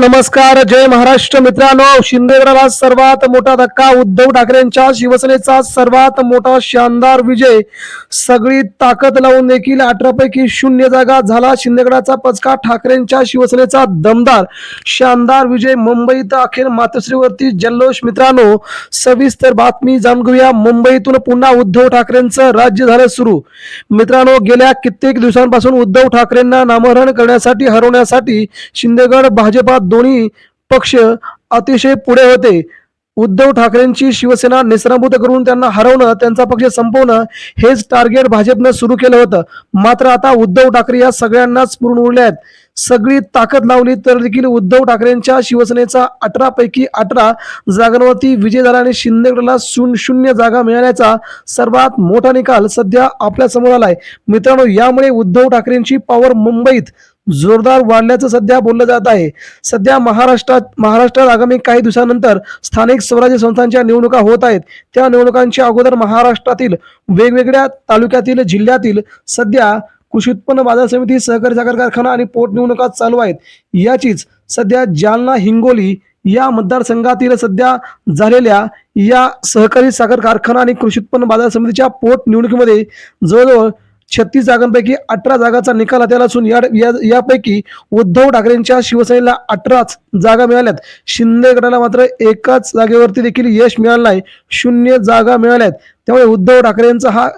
नमस्कार जय महाराष्ट्र मित्रांनो. शिंदेगडाला सर्वात मोठा धक्का उद्धव ठाकरेंच्या शिवसेनेचा सर्वात मोठा शानदार विजय. सगळी ताकद लावून देखील अठरा पैकी शून्य जागा झाला. शिंदेगडाचा पचका ठाकरेंच्या शिवसेनेचा दमदार शानदार विजय मुंबईत अखेर मातोश्रीवरती जल्लोष मित्रांनो. सविस्तर बातमी जाणून घेऊया. मुंबईतून पुन्हा उद्धव ठाकरेंचं राज्य झालं सुरू. मित्रांनो गेल्या कित्येक दिवसांपासून उद्धव ठाकरेंना नामहरण करण्यासाठी हरवण्यासाठी शिंदेगड भाजपा दोन्ही पक्ष अतिशय पुढे होते. उद्धव ठाकरेंची शिवसेना निसराभूत करून त्यांना हरवणं त्यांचा पक्ष संपवणं हेच टार्गेट भाजपनं सुरू केलं होतं. मात्र आता उद्धव ठाकरे या सगळ्यांनाच पूर्ण उरले आहेत. सगळी ताकद लावली तर देखील उद्धव ठाकरेंच्या शिवसेनेचा अठरा पैकी अठरा जागांवरती विजय झाला आणि शिंदेगडला शून्य शून्य जागा मिळाल्याचा सर्वात मोठा निकाल सध्या आपल्यासमोर आलाय. मित्रांनो यामुळे उद्धव ठाकरेंची पॉवर मुंबईत जोरदार वाढल्याचं सध्या बोललं जात आहे. सध्या महाराष्ट्रात महाराष्ट्रात आगामी काही दिवसानंतर स्थानिक स्वराज्य संस्थांच्या निवडणुका होत आहेत. त्या निवडणुकांच्या अगोदर महाराष्ट्रातील वेगवेगळ्या तालुक्यातील जिल्ह्यातील सध्या कृषी उत्पन्न बाजार समिती सहकारी साखर कारखाना आणि पोटनिवडणुका चालू आहेत. याचीच सध्या जालना हिंगोली या मतदारसंघातील सध्या झालेल्या या सहकारी साखर कारखाना आणि कृषी उत्पन्न बाजार समितीच्या पोटनिवडणुकीमध्ये जवळजवळ छत्तीस जागांपैकी अठरा जागाचा निकाल हाती असून या यापैकी उद्धव ठाकरेंच्या शिवसेनेला अठराच जागा मिळाल्यात. शिंदे गटाला मात्र एकाच जागेवरती देखील यश मिळालं नाही. शून्य जागा मिळाल्यात. त्यामुळे उद्धव ठाकरेंचा हा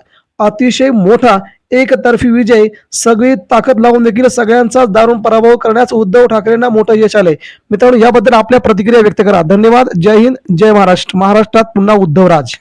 अतिशय मोठा एकतर्फी विजय सगळी ताकद लावून देखील सगळ्यांचा दारुण पराभव करण्यास उद्धव ठाकरेंना मोठं यश आलंय. मित्रांनो याबद्दल आपल्या प्रतिक्रिया व्यक्त करा. धन्यवाद. जय हिंद. जय महाराष्ट्र. महाराष्ट्रात पुन्हा उद्धव राज